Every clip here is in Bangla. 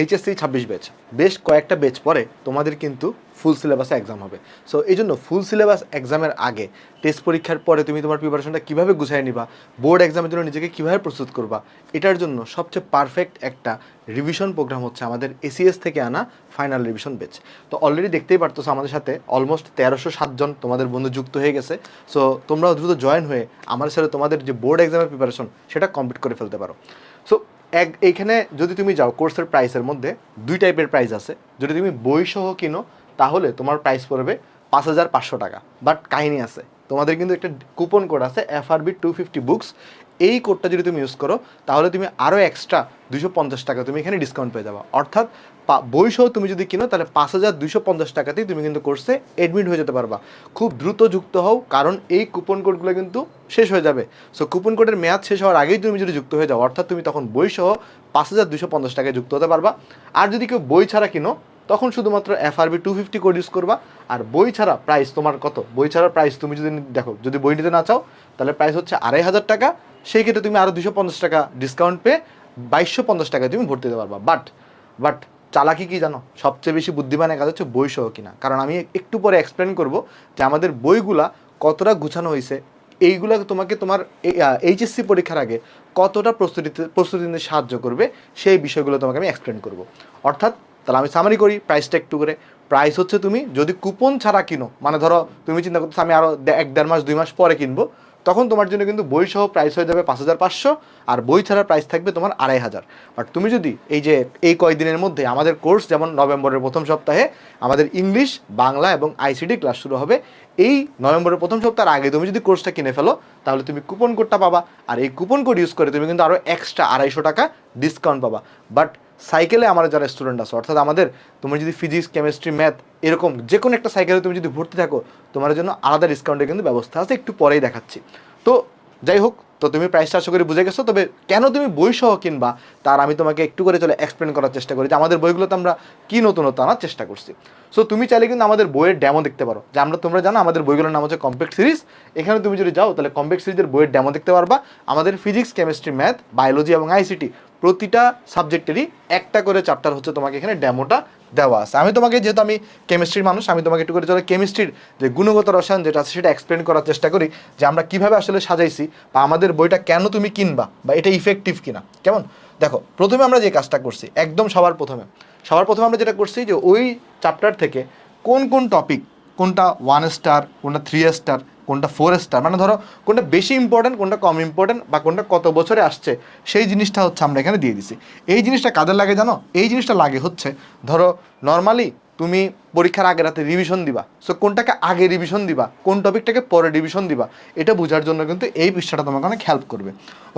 এইচএসসি ছাব্বিশ ব্যাচ বেশ কয়েকটা ব্যাচ পরে তোমাদের কিন্তু ফুল সিলেবাসে এক্সাম হবে। সো এই জন্য ফুল সিলেবাস এক্সামের আগে টেস্ট পরীক্ষার পরে তুমি তোমার প্রিপারেশনটা কীভাবে গুছিয়ে নিবা বোর্ড এক্সামের জন্য নিজেকে কীভাবে প্রস্তুত করবা, এটার জন্য সবচেয়ে পারফেক্ট একটা রিভিশন প্রোগ্রাম হচ্ছে আমাদের এসিএস থেকে আনা ফাইনাল রিভিশন ব্যাচ তো অলরেডি দেখতেই পারতো আমাদের সাথে অলমোস্ট তেরোশো সাতজন তোমাদের বন্ধু যুক্ত হয়ে গেছে। সো তোমরাও দ্রুত জয়েন হয়ে আমার সাথে তোমাদের যে বোর্ড এক্সামের প্রিপারেশন সেটা কমপ্লিট করে ফেলতে পারো। সো এক, এইখানে যদি তুমি যাও কোর্সের প্রাইসের মধ্যে, দুই টাইপের প্রাইস আছে। যদি তুমি বই সহ কিনো, তাহলে তোমার প্রাইস পড়বে পাঁচ হাজার পাঁচশো টাকা। বাট কাহিনী আছে, তোমাদের কিন্তু একটা কুপন কোড আছে এফআরবি টু ফিফটি বুকস এই কোডটা যদি তুমি ইউজ করো, তাহলে তুমি আরও এক্সট্রা দুশো পঞ্চাশ টাকা তুমি এখানে ডিসকাউন্ট পেয়ে যাবা। অর্থাৎ পা- বই সহ তুমি যদি কিনো, তাহলে পাঁচ হাজার দুশো পঞ্চাশ টাকাতেই তুমি কিন্তু কোর্সে এডমিট হয়ে যেতে পারবা। খুব দ্রুত যুক্ত হও, কারণ এই কুপন কোডগুলো কিন্তু শেষ হয়ে যাবে। সো কুপন কোডের মেয়াদ শেষ হওয়ার আগেই তুমি যদি যুক্ত হয়ে যাও, অর্থাৎ তুমি তখন বই সহ পাঁচ হাজার দুশো পঞ্চাশ টাকায় যুক্ত হতে পারবা। আর যদি কেউ বই ছাড়া কিনো, তখন শুধুমাত্র FRB two fifty code use করবা। আর বই ছাড়া প্রাইস তোমার কত? বই ছাড়া প্রাইস তুমি যদি দেখো, যদি বই নিতে না চাও, তাহলে প্রাইস হচ্ছে আড়াই হাজার টাকা। সেই ক্ষেত্রে তুমি আরও দুশো পঞ্চাশ টাকা ডিসকাউন্ট পেয়ে বাইশশো পঞ্চাশ টাকায় তুমি ভর্তি দিতে পারবা। বাট বাট চালাকি কি জানো? সবচেয়ে বেশি বুদ্ধিমানের কাজ হচ্ছে বই সহ কিনা। কারণ আমি একটু পরে এক্সপ্লেন করব যে আমাদের বইগুলা কতটা গুছানো হয়েছে। এইগুলা তোমাকে তোমার এইচএসসি পরীক্ষার আগে কতটা প্রস্তুতিতে প্রস্তুতি নিতে সাহায্য করবে, সেই বিষয়গুলো তোমাকে আমি এক্সপ্লেন করব। অর্থাৎ তাহলে আমি সামারি করি প্রাইসটা একটু করে। প্রাইস হচ্ছে তুমি যদি কুপন ছাড়া কিনো মানে ধরো তুমি চিন্তা করতেছো আমি আরও এক দেড় মাস, দুই মাস পরে কিনবো তখন তোমার জন্য কিন্তু বই সহ প্রাইস হয়ে যাবে পাঁচ হাজার পাঁচশো আর বই ছাড়া প্রাইস থাকবে তোমার আড়াই হাজার। বাট তুমি যদি এই যে এই কয়েকদিনের মধ্যে আমাদের কোর্স যেমন নভেম্বরের প্রথম সপ্তাহে আমাদের ইংলিশ বাংলা এবং আইসিডি ক্লাস শুরু হবে, এই নভেম্বরের প্রথম সপ্তাহের আগে তুমি যদি কোর্সটা কিনে ফেলো, তাহলে তুমি কুপন কোডটা পাবা। আর এই কুপন কোড ইউজ করে তুমি কিন্তু আরও এক্সট্রা আড়াইশো টাকা ডিসকাউন্ট পাবা। বাট সাইকেলে আমার যারা স্টুডেন্ট আছে, অর্থাৎ আমাদের তুমি যদি ফিজিক্স কেমিস্ট্রি ম্যাথ এরকম যে কোনো একটা সাইকেলে তুমি যদি ভর্তি থাকো, তোমার জন্য আলাদা ডিসকাউন্টের কিন্তু ব্যবস্থা আছে, একটু পরেই দেখাচ্ছি। তো যাই হোক, তো তুমি প্রাইসটা আশা করি বুঝে গেছো, তবে কেন তুমি বই সহ কিনবা, তার আমি তোমাকে একটু করে চলে এক্সপ্লেন করার চেষ্টা করি যে আমাদের বইগুলোতে আমরা কী নতুনত্ব আনার চেষ্টা করছি। সো তুমি চাইলে কিন্তু আমাদের বইয়ের ড্যামো দেখতে পারো, যে আমরা, তোমরা জানো আমাদের বইগুলোর নাম হচ্ছে কম্প্যাক্ট সিরিজ এখানে তুমি যদি যাও, তাহলে কম্প্যাক্ট সিরিজের বইয়ের ড্যামো দেখতে পারবা। আমাদের ফিজিক্স কেমিস্ট্রি ম্যাথ বায়োলজি এবং আইসিটি প্রতিটা সাবজেক্টেরই একটা করে চ্যাপ্টার হচ্ছে তোমাকে এখানে ডেমোটা দেওয়া আছে। আমি তোমাকে যেহেতু আমি কেমিস্ট্রির মানুষ, আমি তোমাকে একটু করে চলে কেমিস্ট্রির যে গুণগত রসায়ন যেটা আছে সেটা এক্সপ্লেন করার চেষ্টা করি যে আমরা কীভাবে আসলে সাজাইছি বা আমাদের বইটা কেন তুমি কিনবা বা এটা ইফেক্টিভ কিনা। কেমন? দেখো, প্রথমে আমরা যে কাজটা করছি, একদম সবার প্রথমে। সবার প্রথমে আমরা যেটা করছি যে ওই চ্যাপ্টার থেকে কোন কোন টপিক কোনটা ওয়ান স্টার কোনটা থ্রি স্টার কোনটা ফোর স্টার মানে ধরো কোনটা বেশি ইম্পর্টেন্ট কোনটা কম ইম্পর্টেন্ট বা কোনটা কত বছরে আসছে, সেই জিনিসটা হচ্ছে আমরা এখানে দিয়ে দিছি। এই জিনিসটা কাদের লাগে জানো? এই জিনিসটা লাগে হচ্ছে, ধরো নর্মালি তুমি পরীক্ষার আগে রাতে রিভিশন দিবা সো কোনটাকে আগে রিভিশন দিবা, কোন টপিকটাকে পরে রিভিশন দিবা, এটা বোঝার জন্য কিন্তু এই পৃষ্ঠাটা তোমাকে অনেক হেল্প করবে।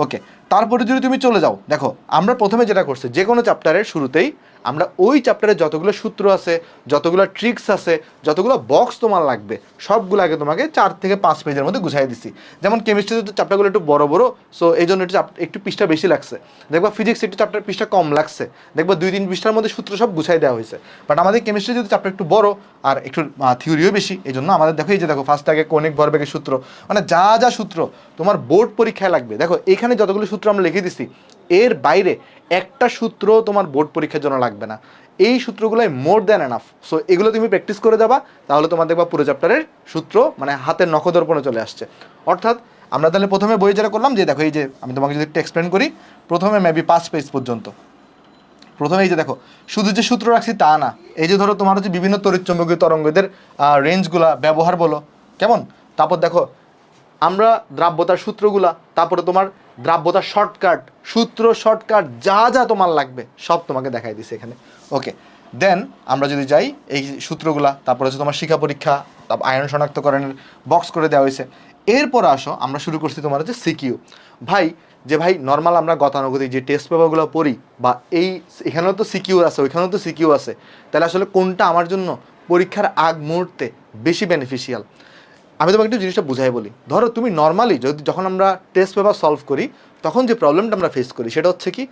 ওকে তারপরে যদি তুমি চলে যাও, দেখো, আমরা প্রথমে যেটা করছি যে কোনো চ্যাপ্টারের শুরুতেই আমরা ওই চ্যাপ্টারে যতগুলো সূত্র আছে, যতগুলো ট্রিক্স আছে, যতগুলো বক্স তোমার লাগবে, সবগুলো আগে তোমাকে চার থেকে পাঁচ পেজের মধ্যে গুছাই দিছি। যেমন কেমিস্ট্রিতে চ্যাপ্টারগুলো একটু বড় বড় সো এই জন্য একটু একটু পৃষ্ঠা বেশি লাগছে। দেখবা ফিজিক্স একটু চ্যাপ্টার পৃষ্ঠা কম লাগছে। দেখবা দুই তিন পৃষ্ঠার মধ্যে সূত্র সব গুছাই দেওয়া হয়েছে। বাট আমাদের কেমিস্ট্রি যদি চ্যাপ্টার একটু বড়, আর একটু থিওরিও বেশি, এই জন্য আমাদের দেখো, এই যে দেখো ফার্স্ট আগে কৌণিক ভরবেগের সূত্র মানে যা যা সূত্র তোমার বোর্ড পরীক্ষায় লাগবে। দেখো, এখানে যতগুলো সূত্র আমরা লিখে দিছি, এর বাইরে একটা সূত্র তোমার বোর্ড পরীক্ষার জন্য লাগবে না। এই সূত্রগুলোই মোর দ্যান এনাফ সো এগুলো তুমি প্র্যাকটিস করে যাবা তাহলে তোমার দেখবা পুরো চ্যাপ্টারের সূত্র মানে হাতের নখদর্পণে চলে আসছে। অর্থাৎ, আমরা তাহলে প্রথমে বই যেটা করলাম, যে দেখো এই যে আমি তোমাকে যদি একটু এক্সপ্লেন করি, প্রথমে মেবি পাঁচ পেজ পর্যন্ত। প্রথমে এই যে দেখো, শুধু যে সূত্র রাখছি তা না, এই যে ধরো তোমার হচ্ছে বিভিন্ন তরিত তড়িৎচুম্বকীয় তরঙ্গদের রেঞ্জগুলা ব্যবহার বলো, কেমন? তারপর দেখো আমরা দ্রাব্যতার সূত্রগুলা, তারপরে তোমার দ্রাব্যতার শর্টকাট সূত্র শর্টকাট যা যা তোমার লাগবে, সব তোমাকে দেখাই দিছে এখানে। ওকে দেন আমরা যদি যাই, এই সূত্রগুলা, তারপরে হচ্ছে তোমার শিক্ষা পরীক্ষা তারপর আয়ন শনাক্তকরণের বক্স করে দেওয়া হয়েছে। এরপর আসো, আমরা শুরু করছি তোমার হচ্ছে সিকিউ ভাই, যে ভাই নর্মাল আমরা গতানুগতিক যে টেস্ট পেপারগুলো পড়ি, বা এই, এখানেও তো সিকিউ আছে, ওইখানেও তো সিকিউ আছে, তাহলে আসলে কোনটা আমার জন্য পরীক্ষার আগ মুহূর্তে বেশি বেনিফিশিয়াল আমি তোমাকে একটু জিনিসটা বুঝাই বলি। ধরো তুমি নর্মালি যদি যখন আমরা টেস্ট পেপার সলভ করি, তখন যে প্রবলেমটা আমরা ফেস করি, সেটা হচ্ছে কি,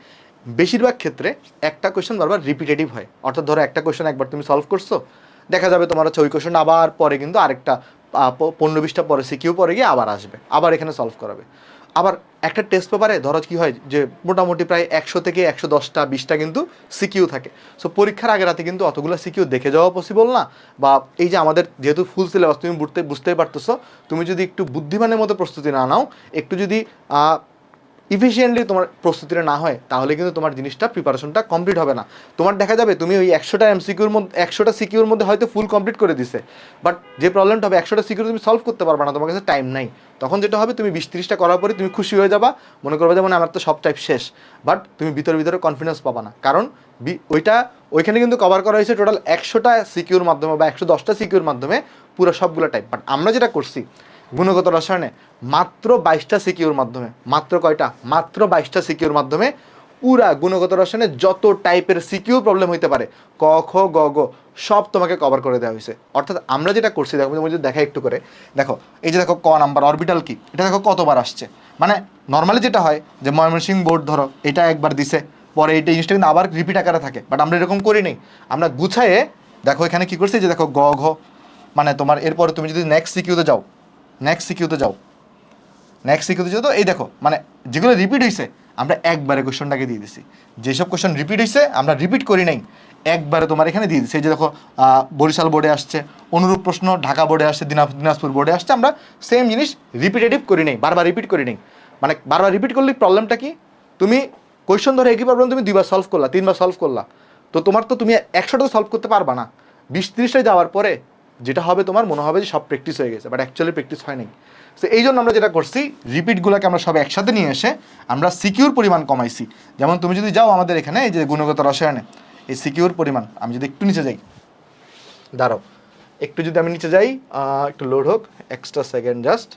বেশিরভাগ ক্ষেত্রে একটা কোয়েশ্চেন বারবার রিপিটেটিভ হয়। অর্থাৎ ধরো একটা কোয়েশ্চেন একবার তুমি সলভ করছ, দেখা যাবে তোমার হচ্ছে ওই কোয়েশ্চেন আবার পরে কিন্তু আরেকটা পনেরো বিশটা পরে সিকিউ পরে গিয়ে আবার আসবে, আবার এখানে সলভ করাবে। আবার একটা টেস্ট পেপারে ধরো কি হয় যে মোটামুটি প্রায় একশো থেকে একশো দশটা, বিশটা কিন্তু সিকিউ থাকে। সো পরীক্ষার আগে রাতে কিন্তু অতগুলো সিকিউ দেখে যাওয়া পসিবল না। বা এই যে আমাদের যেহেতু ফুল সিলেবাস তুমি বুঝতে, বুঝতেই পারতেছো, তুমি যদি একটু বুদ্ধিমানের মতো প্রস্তুতি না নাও, একটু যদি ইফিসিয়েন্টলি তোমার প্রস্তুতিটা না হয়, তাহলে কিন্তু তোমার জিনিসটা প্রিপারেশনটা কমপ্লিট হবে না। তোমার দেখা যাবে তুমি ওই একশোটা এমসিকিউর মধ্যে, একশোটা সিকিউর মধ্যে হয়তো ফুল কমপ্লিট করে দিছে। বাট যে প্রবলেমটা হবে, একশোটা সিকিউর তুমি সলভ করতে পারবে না, তোমার কাছে টাইম নাই। তখন যেটা হবে, তুমি বিশ তিরিশটা করার পরে তুমি খুশি হয়ে যাবা, মনে করবে যে মানে আমার তো সব টাইপ শেষ। বাট তুমি ভিতরে ভিতরে কনফিডেন্স পাবা না। কারণ ওইটা, ওইখানে কিন্তু কভার করা হয়েছে টোটাল একশোটা সিকিউর মাধ্যমে বা একশো দশটা সিকিউর মাধ্যমে পুরো সবগুলো টাইপ বাট আমরা যেটা করছি গুণগত রসায়নে মাত্র বাইশটা সিকিউর মাধ্যমে, মাত্র কয়টা? মাত্র বাইশটা সিকিউর মাধ্যমে পুরা গুণগত রসায়নে যত টাইপের সিকিউ প্রবলেম হইতে পারে, ক, খ, গ গ, সব তোমাকে কভার করে দেওয়া হয়েছে অর্থাৎ আমরা যেটা করছি, দেখো, তুমি যদি দেখা একটু করে, দেখো, এই যে দেখো, ক নাম্বার অরবিটাল কি এটা দেখো কতবার আসছে। মানে নর্মালি যেটা হয় যে ময়মনসিং বোর্ড ধরো, এটা একবার দিছে, পরে এই জিনিসটা কিন্তু আবার রিপিট আকারে থাকে বাট আমরা এরকম করি নাই। আমরা গুছায়ে, দেখো, এখানে কি করছি যে দেখো, গ, ঘ মানে তোমার এরপরে তুমি যদি নেক্সট সিকিউতে যাও নেক্সট সিকিউতে যাও। নেক্সট সিকিউতে যাও তো, এই দেখো মানে যেগুলো রিপিট হয়েছে আমরা একবারে কোশ্চেনটাকে দিয়ে দিছি। যেসব কোশ্চেন রিপিট হয়েছে আমরা রিপিট করি নাই, একবারে তোমার এখানে দিয়ে দিচ্ছি এই যে দেখো বরিশাল বোর্ডে আসছে, অনুরূপ প্রশ্ন, ঢাকা বোর্ডে আসছে দিনা- দিনাজপুর বোর্ডে আসছে, আমরা সেম জিনিস রিপিটেটিভ করি নেই, বারবার রিপিট করি নাই। মানে বারবার রিপিট করলে প্রবলেমটা কি? তুমি কোয়েশ্চন ধরে একই প্রবলেম তুমি দুইবার সলভ করলা, তিনবার সলভ করলা। তো তোমার তো তুমি একশোটা সলভ করতে পারবা না। বিশ ত্রিশটায় যাওয়ার পরে যেটা হবে তোমার, মনে হবে যে সব প্র্যাকটিস হয়ে গেছে বাট অ্যাকচুয়ালি প্র্যাকটিস হয়নি। সো এই জন্য আমরা যেটা করছি রিপিটগুলোকে আমরা সব একসাথে নিয়ে এসে আমরা সিকিউর পরিমাণ কমাইছি। যেমন তুমি যদি যাও আমাদের এখানে, এই যে গুণগত রসায়নে, এই সিকিউর পরিমাণ, আমি যদি একটু নিচে যাই। দাঁড়াও, একটু যদি আমি নিচে যাই একটু লোড হোক extra second just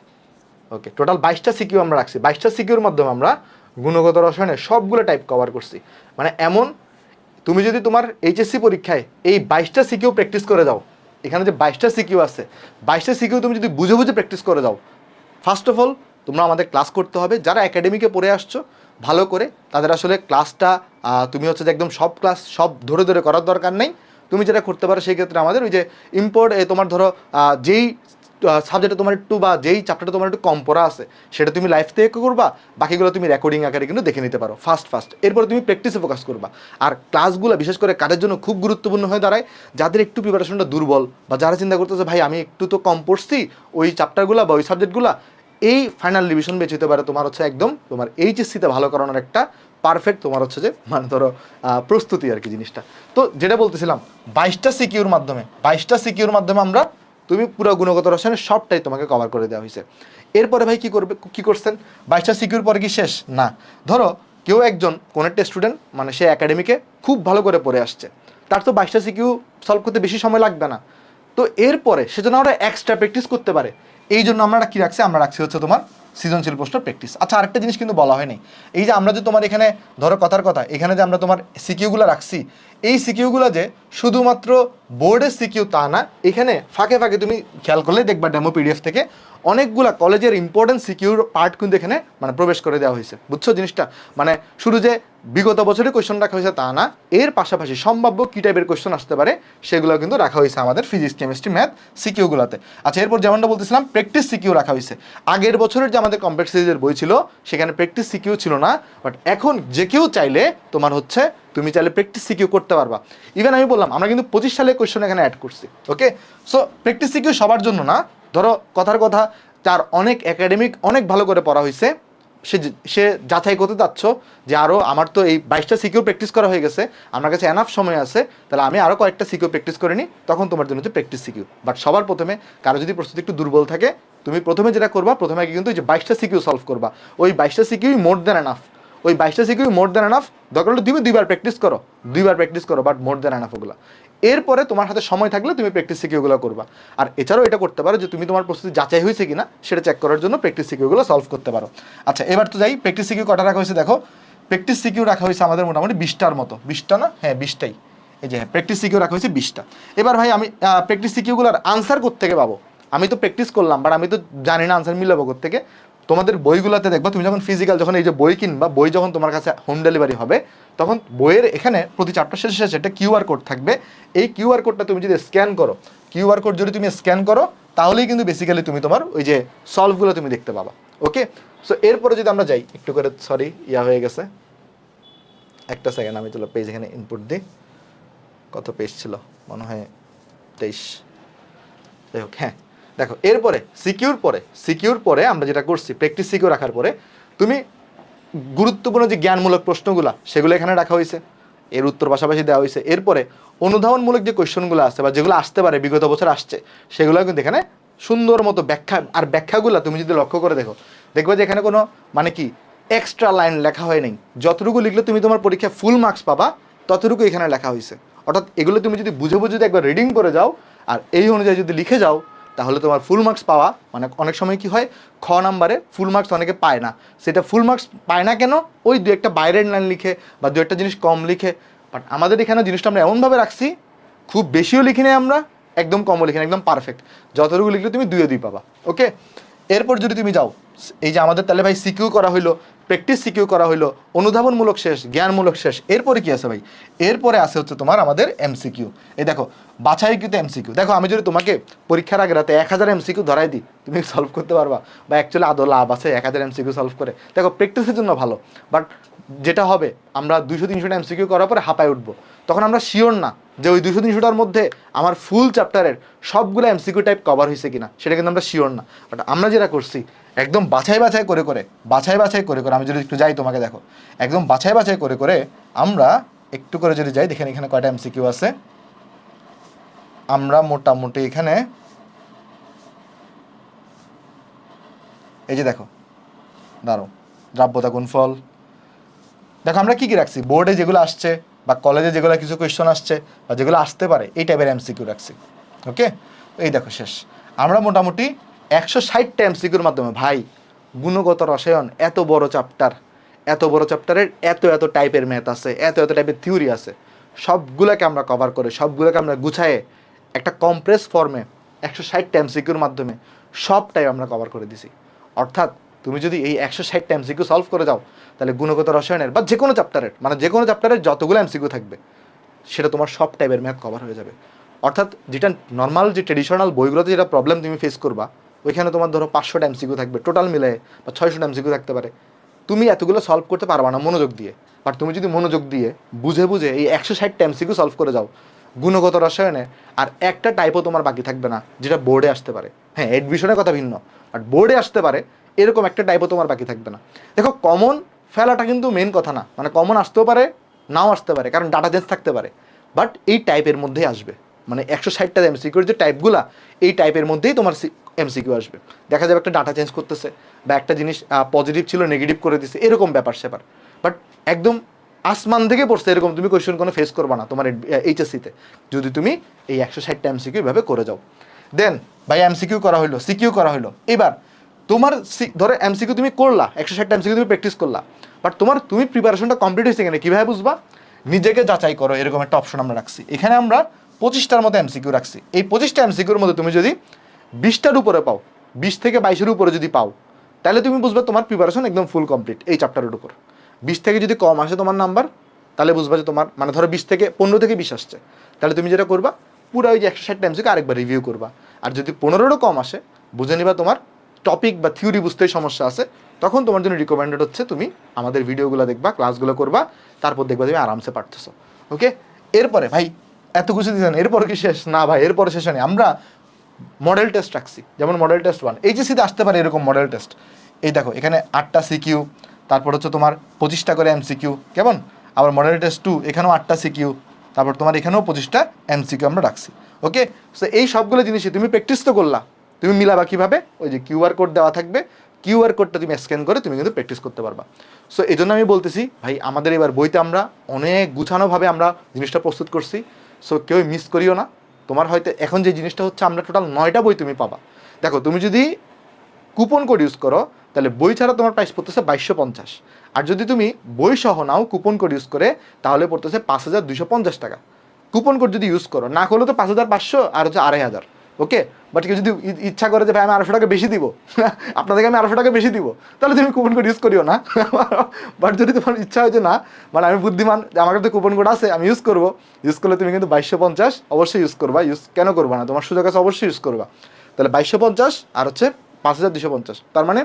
okay total বাইশটা সিকিউ আমরা রাখছি। বাইশটা সিকিউর মাধ্যমে আমরা গুণগত রসায়নে সবগুলো টাইপ কভার করছি। মানে এমন, তুমি যদি তোমার এইচএসসি পরীক্ষায় এই বাইশটা সিকিউ প্র্যাকটিস করে যাও এখানে যে বাইশটা সিকিউ আছে, বাইশটা সিকিউ তুমি যদি বুঝে বুঝে প্র্যাকটিস করে দাও ফার্স্ট অফ অল তোমরা আমাদের ক্লাস করতে হবে। যারা একাডেমিকে পড়ে আসছো, ভালো করে তাদের আসলে ক্লাসটা তুমি হচ্ছে যে একদম সব ক্লাস সব ধরে ধরে করার দরকার নেই। তুমি যেটা করতে পারো, সেই ক্ষেত্রে আমাদের ওই যে ইম্পোর্ট তোমার ধরো যেই সাবজেক্টে তোমার একটু বা যেই চ্যাপ্টারটা তোমার একটু কম পড়া আছে, সেটা তুমি লাইফ থেকে করবা, বাকিগুলো তুমি রেকর্ডিং আকারে কিন্তু দেখে নিতে পারো ফার্স্ট ফার্স্ট এরপরে তুমি প্র্যাকটিসে ফোকাস করবা। আর ক্লাসগুলো বিশেষ করে কাদের জন্য খুব গুরুত্বপূর্ণ হয়ে দাঁড়ায়, যাদের একটু প্রিপারেশনটা দুর্বল বা যারা চিন্তা করতেছে, ভাই, আমি একটু তো কম পড়ছি, ওই চ্যাপ্টারগুলো বা ওই সাবজেক্টগুলো এই ফাইনাল ডিভিশন বেঁচে হতে পারে তোমার হচ্ছে একদম তোমার এইচএসসিতে ভালো করানোর একটা পারফেক্ট তোমার হচ্ছে যে মানে ধরো প্রস্তুতি আর কি জিনিসটা। তো যেটা বলতেছিলাম, বাইশটা সিকিউর মাধ্যমে, বাইশটা সিকিউর মাধ্যমে আমরা তুমি পুরো গুণগত রসায়নের সবটাই তোমাকে কভার করে দেওয়া হয়েছে। এরপরে ভাই কি করবে কি করছেন? বাইশটা সিকিউর পরে কি শেষ? না। ধরো, কেউ একজন, কোনো একটা স্টুডেন্ট মানে সে একাডেমিকে খুব ভালো করে পড়ে আসছে। তার তো বাইশটা সিকিউ সলভ করতে বেশি সময় লাগবে না। তো এরপরে সেজন্য আমরা এক্সট্রা প্র্যাকটিস করতে পারে। এই জন্য আমরা কি রাখছি? আমরা রাখছি হচ্ছে তোমার সৃজনশীল প্রশ্ন প্র্যাকটিস আচ্ছা আরেকটা জিনিস কিন্তু বলা হয়নি। এই যে আমরা যে তোমার এখানে, ধরো কথার কথা, এখানে যে আমরা তোমার সিকিউগুলো রাখছি, এই সিকিউগুলো যে শুধুমাত্র বোর্ডের সিকিউ তা না, এখানে ফাঁকে ফাঁকে তুমি খেয়াল করলে দেখবা ডেমো পিডিএফ থেকে অনেকগুলা কলেজের ইম্পর্টেন্ট সিকিউর পার্ট কিন্তু এখানে মানে প্রবেশ করে দেওয়া হয়েছে। বুঝছ জিনিসটা? মানে শুধু যে বিগত বছরে কোয়েশ্চন রাখা হয়েছে তা না, এর পাশাপাশি সম্ভাব্য কী টাইপের কোয়েশ্চন আসতে পারে সেগুলো কিন্তু রাখা হয়েছে আমাদের ফিজিক্স কেমিস্ট্রি ম্যাথ সিকিউগুলোতে আচ্ছা এরপর যেমনটা বলতেছিলাম প্র্যাকটিস সিকিউ রাখা হয়েছে। আগের বছরের যে আমাদের কমপ্লেক্স সিরিজের বই ছিল, সেখানে প্র্যাকটিস সিকিউ ছিল না বাট এখন যে কেউ চাইলে তোমার হচ্ছে তুমি চাইলে প্র্যাকটিস সিকিউ করতে পারবা। ইভেন আমি বললাম, আমরা কিন্তু পঁচিশ সালে কোয়েশ্চন এখানে অ্যাড করছি ওকে সো প্র্যাকটিস সিকিউ সবার জন্য না। ধরো, কথার কথা তার অনেক একাডেমিক অনেক ভালো করে পড়া হয়েছে সে সে যাচাই করতে চাচ্ছ যে আরও আমার তো এই বাইশটা সিকিউ প্র্যাকটিস করা হয়ে গেছে, আমার কাছে এনাফ সময় আছে, তাহলে আমি আরও কয়েকটা সিকিউ প্র্যাকটিস করে নিই, তখন তোমার জন্য হচ্ছে প্র্যাকটিস সিকিউ বাট সবার প্রথমে কারও যদি প্রস্তুতি একটু দুর্বল থাকে, তুমি প্রথমে যেটা করবা, প্রথমে কিন্তু যে বাইশটা সিকিউ সলভ করবা। ওই বাইশটা সিকিউই মোর দেন এনাফ ওই বাইশটা সিকিউ মোর দেন এনাফ দরকার হলে তুমি দুইবার প্র্যাকটিস করো। দুইবার প্র্যাকটিস করো বাট মোর দেন এনাফ ওগুলো। এরপরে তোমার হাতে সময় থাকলে তুমি প্র্যাকটিস সিকিউগুলো করবা। আর এছাড়াও এটা করতে পারো যে তুমি তোমার প্রস্তুতি যাচাই হয়েছে কিনা, সেটা চেক করার জন্য প্র্যাকটিস সিকিউগুলো সলভ করতে পারো। আচ্ছা এবার তো যাই প্র্যাকটিস সিকিউ কটা রাখা হয়েছে দেখো? প্র্যাকটিস সিকিউ রাখা হয়েছে আমাদের মোটামুটি বিশটার মতো। বিশটা না? হ্যাঁ বিশটাই। এই যে হ্যাঁ প্র্যাকটিস সিকিউ রাখা হয়েছে বিশটা। এবার ভাই আমি প্র্যাকটিস সিকিউগুলোর আনসার থেকে পাবো? আমি তো প্র্যাকটিস করলাম বাট আমি তো জানি না আনসার মিলাবো থেকে তোমাদের বইগুলোতে দেখবা, তুমি যখন ফিজিক্যাল যখন এই যে বই কিনবা, বই যখন তোমার কাছে হোম ডেলিভারি হবে, তখন বইয়ের এখানে প্রতি চ্যাপ্টার শেষে শেষে একটা কিউআর কোড থাকবে। এই কিউআর কোডটা তুমি যদি স্ক্যান করো কিউআর কোড যদি তুমি স্ক্যান করো, তাহলেই কিন্তু বেসিক্যালি তুমি তোমার ওই যে সলভগুলো তুমি দেখতে পাবা। ওকে সো এরপরে যদি আমরা যাই, একটু করে সরি ইয়া হয়ে গেছে। একটা সেকেন্ড আমি চলো পেজ এখানে ইনপুট দিই। কত পেজ ছিল? মনে হয় তেইশ। যাই হোক হ্যাঁ। দেখো, এরপরে সিকিউর পরে সিকিউর পরে আমরা যেটা করছি প্র্যাকটিস সিকিউর রাখার পরে, তুমি গুরুত্বপূর্ণ যে জ্ঞানমূলক প্রশ্নগুলো, সেগুলো এখানে রাখা হয়েছে। এর উত্তর পাশাপাশি দেওয়া হয়েছে। এরপরে, অনুধাবনমূলক যে কোয়েশ্চনগুলো আছে বা যেগুলো আসতে পারে, বিগত বছর আসছে, সেগুলো কিন্তু এখানে সুন্দর মতো ব্যাখ্যা, আর ব্যাখ্যাগুলো তুমি যদি লক্ষ্য করে দেখো, দেখবে যে এখানে কোনো মানে কি এক্সট্রা লাইন লেখা হয় নাই। যতটুকু লিখলে তুমি তোমার পরীক্ষায় ফুল মার্কস পাবা, ততটুকু এখানে লেখা হয়েছে। অর্থাৎ এগুলো তুমি যদি বুঝে বুঝে যদি একবার রিডিং করে যাও, আর এই অনুযায়ী যদি লিখে যাও তাহলে তোমার ফুল মার্কস পাওয়া মানে অনেক সময় কি হয় খ নাম্বারে ফুল মার্কস অনেকে পায় না। সেটা ফুল মার্কস পায় না কেন? ওই দু একটা বাইরের লাইন লিখে বা দু একটা জিনিস কম লিখে। বাট আমাদের এখানে জিনিসটা আমরা এমনভাবে রাখছি খুব বেশিও লিখি নাই আমরা একদম কমও লিখি নাই, একদম পারফেক্ট যতটুকু লিখলে তুমি দুইয়ে দুই পাবা ওকে এরপর যদি তুমি যাও এই যে আমাদের তাহলে ভাই সিকিউ করা হইল প্র্যাকটিস সিকিউ করা হইল, অনুধাবনমূলক শেষ, জ্ঞানমূলক শেষ। এরপরে কি আছে ভাই? এরপরে আছে হচ্ছে তোমার আমাদের এমসিকিউ এই দেখো, বাছাইকৃত এমসিকিউ দেখো, আমি যদি তোমাকে পরীক্ষার আগে রাতে এক হাজার এমসিকিউ ধরাই দিই, তুমি সলভ করতে পারবা? বা অ্যাকচুয়ালি আদৌ লাভ আছে এক হাজার এমসিকিউ সলভ করে? দেখো প্র্যাকটিসের জন্য ভালো বাট যেটা হবে, আমরা দুইশো তিনশোটা এমসিকিউ করার পরে হাঁপায় উঠবো। তখন আমরা শিওর না যে ওই দুশো তিনশোটার মধ্যে আমার ফুল চ্যাপ্টারের সবগুলো এমসিকিউ টাইপ কভার হয়েছে কিনা, সেটা কিন্তু আমরা শিওর না। বাট আমরা যেটা করছি একদম বাছাই বাছাই করে করে, বাছাই বাছাই করে করে, আমি যদি একটু যাই তোমাকে দেখো, একদম বাছাই বাছাই করে করে আমরা একটু করে যদি যাই, দেখেন এখানে কয়টা এমসিকিউ আছে। আমরা মোটামুটি এখানে, এই যে দেখো দাঁড়ো দ্রাব্যতা গুণফল। দেখো আমরা কি কি রাখছি? বোর্ডে যেগুলো আসছে বা কলেজে যেগুলো কিছু কোয়েশ্চন আসছে বা যেগুলো আসতে পারে, এই টাইপের এমসিকিউ রাখছি ওকে এই দেখো শেষ। আমরা মোটামুটি একশো ষাটটা এমসিকিউর মাধ্যমে, ভাই, গুণগত রসায়ন এত বড় চ্যাপ্টার এত বড় চ্যাপ্টারের এত এত টাইপের ম্যাথ আছে, এত এত টাইপের থিওরি আছে। সবগুলোকে আমরা কভার করে, সবগুলোকে আমরা গুছায়ে একটা কম্প্রেস ফর্মে একশো ষাটটা এমসিকিউর মাধ্যমে সবটাই আমরা কভার করে দিছি। অর্থাৎ তুমি যদি এই একশো ষাটটা এমসিকিউ সলভ করে যাও, তাহলে গুণগত রসায়নের বা যে কোনো চ্যাপ্টারের মানে যে কোনো চ্যাপ্টারের যতগুলো এমসিকিউ থাকবে, সেটা তোমার সব টাইপের ম্যাথ কভার হয়ে যাবে। অর্থাৎ যেটা নর্মাল যে ট্রেডিশনাল বইগুলোতে যেটা প্রবলেম তুমি ফেস করবা ওইখানে তোমার ধরো পাঁচশোটা এমসিকিউ থাকবে টোটাল মিলে বা ছয়শোটা এমসিকিউ থাকতে পারে। তুমি এতগুলো সলভ করতে পারবা না মনোযোগ দিয়ে। বাট তুমি যদি মনোযোগ দিয়ে, বুঝে বুঝে এই একশো ষাটটা এমসিকিউ সলভ করে যাও, গুণগত রসায়নে, আর একটা টাইপও তোমার বাকি থাকবে না, যেটা বোর্ডে আসতে পারে। হ্যাঁ এডমিশনের কথা ভিন্ন বাট বোর্ডে আসতে পারে, এরকম একটা টাইপও তোমার বাকি থাকবে না। দেখো কমন ফেলাটা কিন্তু মেন কথা না। মানে কমন আসতেও পারে, নাও আসতে পারে, কারণ ডাটা চেঞ্জ থাকতে পারে। বাট এই টাইপের মধ্যেই আসবে। মানে একশো ষাটটা এমসিকিউর যে টাইপগুলা, এই টাইপের মধ্যেই তোমার এমসিকিউ আসবে। দেখা যাবে একটা ডাটা চেঞ্জ করতেছে বা একটা জিনিস পজিটিভ ছিল নেগেটিভ করে দিছে, এরকম ব্যাপার স্যাপার। বাট একদম আসমান থেকে পড়ছে এরকম, তুমি কোয়েশ্চেন কোনো ফেস করবা না তোমার এইচএসসিতে যদি তুমি এই একশো ষাটটা এমসিকিউ এভাবে করে যাও। দেন ভাই এমসিকিউ করা হইল সিকিউ করা হইল। এবার, তোমার ধরো এমসিকিউ তুমি করলা, একশো ষাটটা এমসিকিউ তুমি প্র্যাকটিস করলা। বাট তোমার, তুমি প্রিপারেশনটা কমপ্লিট হয়েছে কিনা, কীভাবে বুঝবা? নিজেকে যাচাই করো, এরকম একটা অপশন আমরা রাখছি। এখানে আমরা পঁচিশটার মতো এমসিকিউ রাখছি। এই পঁচিশটা এমসিকিউর মধ্যে তুমি যদি বিশটার উপরে পাও, বিশ থেকে বাইশের উপরে যদি পাও, তাহলে তুমি বুঝবে তোমার প্রিপারেশন একদম ফুল কমপ্লিট এই চ্যাপ্টারের উপর। বিশ থেকে যদি কম আসে তোমার নাম্বার তাহলে বুঝবা যে তোমার মানে ধরো বিশ থেকে পনেরো থেকে বিশ আসছে। তাহলে তুমি যেটা করবা, পুরো ওই যে একশো ষাট টাইমসকে আরেকবার রিভিউ করবা। আর যদি পনেরোরও কম আসে, বুঝে নিবা তোমার টপিক বা থিওরি বুঝতেই সমস্যা আছে, তখন তোমার জন্য রিকমেন্ডেড হচ্ছে তুমি আমাদের ভিডিওগুলো দেখবা ক্লাসগুলো করবা, তারপর দেখবা তুমি আরামসে পারতেছো। ওকে এরপরে ভাই এত কিছু দিতেন এরপরে কি শেষ? না ভাই, এরপরে শেষ হয়নি। আমরা মডেল টেস্ট রাখছি, যেমন মডেল টেস্ট ওয়ান এইচএসিতে আসতে পারে এরকম মডেল টেস্ট এই দেখো, এখানে আটটা সিকিউ তারপর হচ্ছে তোমার পঁচিশটা করে এমসিকিউ কেমন? আবার মডেল টেস্ট টু এখানেও আটটা সিকিউ তারপর তোমার এখানেও পঁচিশটা এমসিকিউ আমরা রাখছি। ওকে সো এই সবগুলো জিনিসই তুমি প্র্যাকটিস তো করলা। তুমি মিলাবা কীভাবে? ওই যে কিউআর কোড দেওয়া থাকবে। কিউআর কোডটা তুমি স্ক্যান করে তুমি কিন্তু প্র্যাকটিস করতে পারবা। সো এই জন্য আমি বলতেছি, ভাই, আমাদের এবার বইতে আমরা অনেক গুছানোভাবে আমরা জিনিসটা প্রস্তুত করছি। সো কেউ মিস করিও না। তোমার হয়তো এখন যে জিনিসটা হচ্ছে, আমরা টোটাল নয়টা বই তুমি পাবা। দেখো, তুমি যদি কুপন কোড ইউজ করো, তাহলে বই ছাড়া তোমার প্রাইস পড়তেছে বাইশশো পঞ্চাশ। আর যদি তুমি বই সহ নাও কুপন কোড ইউজ করে, তাহলে পড়তেছে পাঁচ হাজার দুশো পঞ্চাশ টাকা। কুপন কোড যদি ইউজ করো, না করলে তো পাঁচ হাজার পাঁচশো আর হচ্ছে আড়াই হাজার। ওকে বাট কেউ যদি ইচ্ছা করে যে, ভাই, আমি আড়াইশো টাকা বেশি দিব। আপনাদেরকে আমি আড়াইশো টাকা বেশি দিব। তাহলে তুমি কুপন কোড ইউজ করিও না। বাট যদি তোমার ইচ্ছা হয় যে, না মানে আমি বুদ্ধিমান, যে আমার কাছে কুপন কোড আছে, আমি ইউজ করব। ইউজ করলে তুমি কিন্তু বাইশশো পঞ্চাশ অবশ্যই ইউজ করবা। ইউজ কেন করবা না? তোমার সুযোগ আছে, অবশ্যই ইউজ করবা। তাহলে বাইশশো পঞ্চাশ আর হচ্ছে পাঁচ হাজার দুশো পঞ্চাশ। তার মানে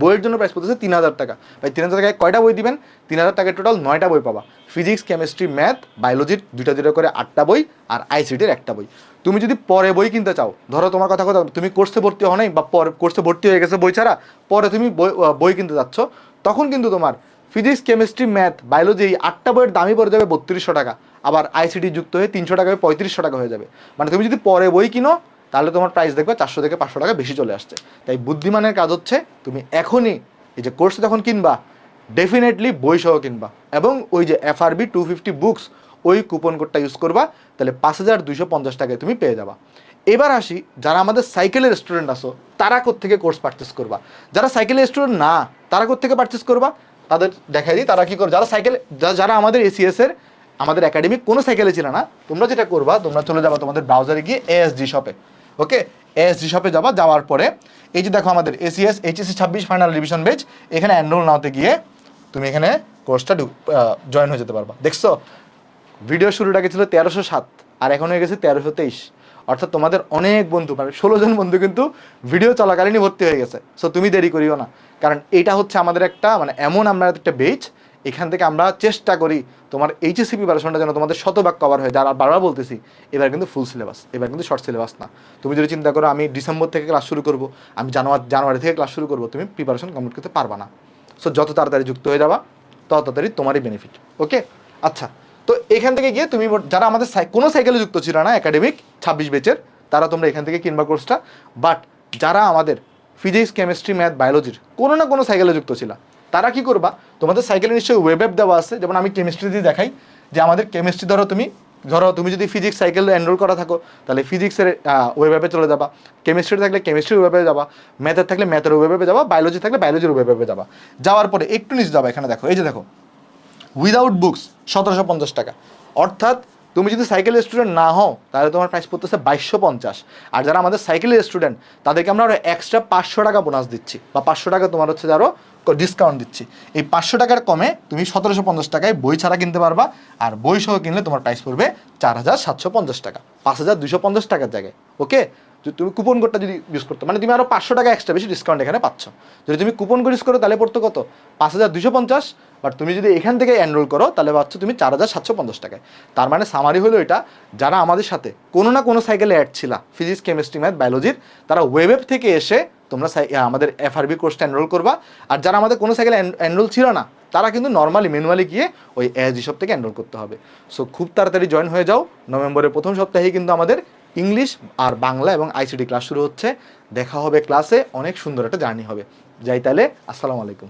বইয়ের জন্য প্রাইস পড়তেছে তিন হাজার টাকা। ভাই তিন হাজার টাকায় কয়টা বই দিবেন? তিন হাজার টাকায় টোটাল নয়টা বই পাবা। ফিজিক্স কেমিস্ট্রি ম্যাথ বায়োলজির দুইটা দুটো করে আটটা বই আর আইসিটির একটা বই। তুমি যদি পরে বই কিনতে চাও, ধরো তোমার কথা কথা, তুমি কোর্সে ভর্তি হও নাই বা পরে কোর্সে ভর্তি হয়ে গেছে বই ছাড়া, পরে তুমি বই বই কিনতে যাচ্ছ, তখন কিন্তু তোমার ফিজিক্স কেমিস্ট্রি ম্যাথ বায়োলজি এই আটটা বইয়ের দামই পড়ে যাবে বত্রিশশো টাকা। আবার আইসিটি যুক্ত হয়ে তিনশো টাকা, পঁয়ত্রিশশো টাকা হয়ে যাবে। মানে তুমি যদি পরে বই কিনো তাহলে তোমার প্রাইস দেখবে চারশো থেকে পাঁচশো টাকা বেশি চলে আসছে। তাই বুদ্ধিমানের কাজ হচ্ছে তুমি এখনই এই যে কোর্স যখন কিনবা ডেফিনেটলি বই সহ কিনবা এবং ওই যে F FRB two fifty books ওই কুপন কোডটা ইউজ করবা, তাহলে পাঁচ হাজার দুইশো পঞ্চাশ টাকায় তুমি পেয়ে যাবা। এবার আসি, যারা আমাদের সাইকেলের স্টুডেন্ট আসো তারা থেকে কোর্স পারচেস করবা? যারা সাইকেলের স্টুডেন্ট না, তারা থেকে পারচেস করবা? তাদের দেখাই দিই, তারা কি করবে? যারা সাইকেল যারা আমাদের এসিএস এর, আমাদের একাডেমিক কোনো সাইকেলে ছিল না, তোমরা যেটা করবা, তোমরা চলে যাবা তোমাদের ব্রাউজারে গিয়ে এএসডি শপে ওকে এএসডি শপে যাবা, যাওয়ার পরে, এই যে দেখো আমাদের এসিএস এইচএসসি ছাব্বিশ ফাইনাল রিভিশন বেচ এখানে এনরোল নাওতে গিয়ে তুমি এখানে কোর্সটা জয়েন হয়ে যেতে পারবা। দেখছ? ভিডিও শুরুটা আগে ছিল তেরোশো সাত, আর এখন হয়ে গেছে তেরোশো তেইশ। অর্থাৎ তোমাদের অনেক বন্ধু মানে ষোলো জন বন্ধু কিন্তু ভিডিও চলাকালীনই ভর্তি হয়ে গেছে। সো তুমি দেরি করিও না। কারণ এটা হচ্ছে আমাদের একটা মানে এমন আমরা একটা বেচ এখান থেকে আমরা চেষ্টা করি তোমার এইচএসসি প্রিপারেশনটা যেন তোমাদের শতভাগ কভার হয়ে আর বারবার বলতেছি, এবার কিন্তু ফুল সিলেবাস এবার কিন্তু শর্ট সিলেবাস না। তুমি যদি চিন্তা করো, আমি ডিসেম্বর থেকে ক্লাস শুরু করব, আমি জানুয়ারি জানুয়ারি থেকে ক্লাস শুরু করব, তুমি প্রিপারেশন কমপ্লিট করতে পারবা না। সো যত তাড়াতাড়ি যুক্ত হয়ে যাবা, তত তাড়াতাড়ি তোমারই বেনিফিট ওকে আচ্ছা তো এখান থেকে গিয়ে তুমি যারা আমাদের কোনো সাইকেলে যুক্ত ছিল না একাডেমিক ছাব্বিশ বেচের তারা তোমরা এখান থেকে কিনবা কোর্সটা বাট যারা আমাদের ফিজিক্স কেমিস্ট্রি ম্যাথ বায়োলজির কোনো না কোনো সাইকেলে যুক্ত ছিল তারা কি করবা? তোমাদের সাইকেলে নিশ্চয়ই ওয়েব অ্যাপ দেওয়া আছে। যেমন আমি কেমিস্ট্রি দিয়ে দেখাই যে আমাদের কেমিস্ট্রি ধরো তুমি ধরো তুমি যদি ফিজিক্স সাইকেল এনরোল করা থাকো, তাহলে ফিজিক্সের ওয়েব অ্যাপে চলে যাবা। কেমিস্ট্রি থাকলে কেমিস্ট্রির ওয়েব অ্যাপে যাবা। ম্যাথের থাকলে ম্যাথের ওয়েব অ্যাপে যাবা। বায়োলজি থাকলে বায়োলজির ওয়েব অ্যাপে যাবা। যাওয়ার পরে একটু নিচে যাবা এখানে দেখো। এই যে দেখো। উইদাউট বুকস সতেরোশো পঞ্চাশ টাকা। অর্থাৎ তুমি যদি সাইকেলের স্টুডেন্ট না হও, তাহলে তোমার প্রাইস পড়তেছে বাইশশো পঞ্চাশ। আর যারা আমাদের সাইকেলের স্টুডেন্ট তাদেরকে আমরা আরও এক্সট্রা পাঁচশো টাকা বোনাস দিচ্ছি। বা পাঁচশো টাকা তোমার হচ্ছে আরও ডিসকাউন্ট দিচ্ছি। এই পাঁচশো টাকার কমে তুমি সতেরোশো পঞ্চাশ টাকায় বই ছাড়া কিনতে পারবা, আর বই সহ কিনলে তোমার প্রাইস পড়বে চার হাজার সাতশো পঞ্চাশ টাকা। পাঁচ হাজার দুশো পঞ্চাশ টাকার জায়গায় ওকে যদি তুমি কুপন কোডটা যদি ইউজ করতে মানে তুমি আরও পাঁচশো টাকা এক্সট্রা বেশি ডিসকাউন্ট এখানে পাচ্ছ। যদি তুমি কুপন কোড ইউজ করো, তাহলে পড়তো কত? পাঁচ হাজার দুশো পঞ্চাশ বাট তুমি যদি এখান থেকে এনরোল করো, তাহলে পাচ্ছ তুমি চার হাজার সাতশো পঞ্চাশ টাকায়। তার মানে সামারি হলো এটা, যারা আমাদের সাথে কোনো না কোনো সাইকেলে অ্যাড ছিল ফিজিক্স কেমিস্ট্রি ম্যাথ বায়োলজির তারা ওয়েব থেকে এসে তোমরা আমাদের এফআরবি কোর্সটা এনরোল করবা। আর যারা আমাদের কোনো সাইকেলে এনরোল ছিল না, তারা কিন্তু নর্মালি ম্যানুয়ালি গিয়ে ওই এএসডি শপ থেকে এনরোল করতে হবে। সো খুব তাড়াতাড়ি জয়েন হয়ে যাও। নভেম্বরের প্রথম সপ্তাহেই কিন্তু আমাদের ইংলিশ আর বাংলা এবং আইসিডি ক্লাস শুরু হচ্ছে। দেখা হবে ক্লাসে, অনেক সুন্দর একটা জার্নি হবে। যাই তাহলে, আসসালামু আলাইকুম।